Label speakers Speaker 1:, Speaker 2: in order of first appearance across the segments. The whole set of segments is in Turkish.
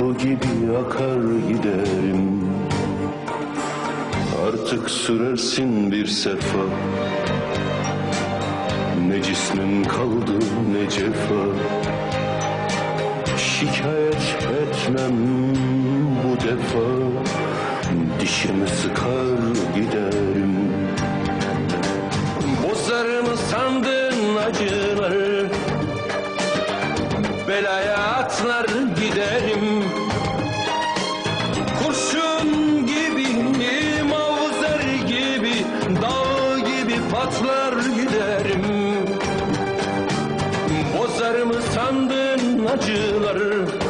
Speaker 1: Su gibi akar giderim. Artık sürersin bir sefa. Ne cismin kaldı ne cefa. Şikayet etmem bu defa. Dişimi sıkar giderim. Bozar mı sandın acıları. Belaya acıları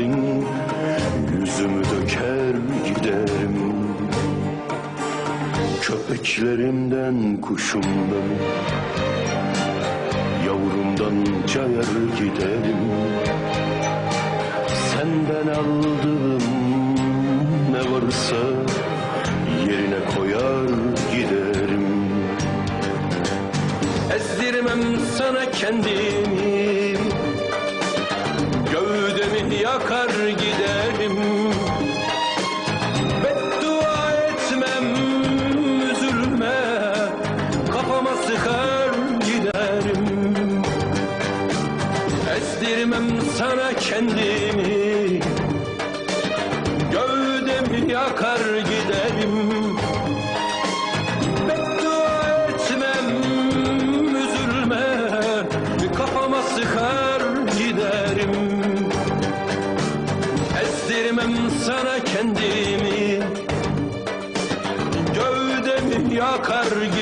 Speaker 1: bilirsin Yüzümü döker giderim? Köpeklerimden kuşumdan Yavrumdan cayar giderim. Senden aldığım ne varsa Yerine koyar giderim. Ezdirmem sana kendimi yakar giderim kendimi. Gövdemi yakar giderim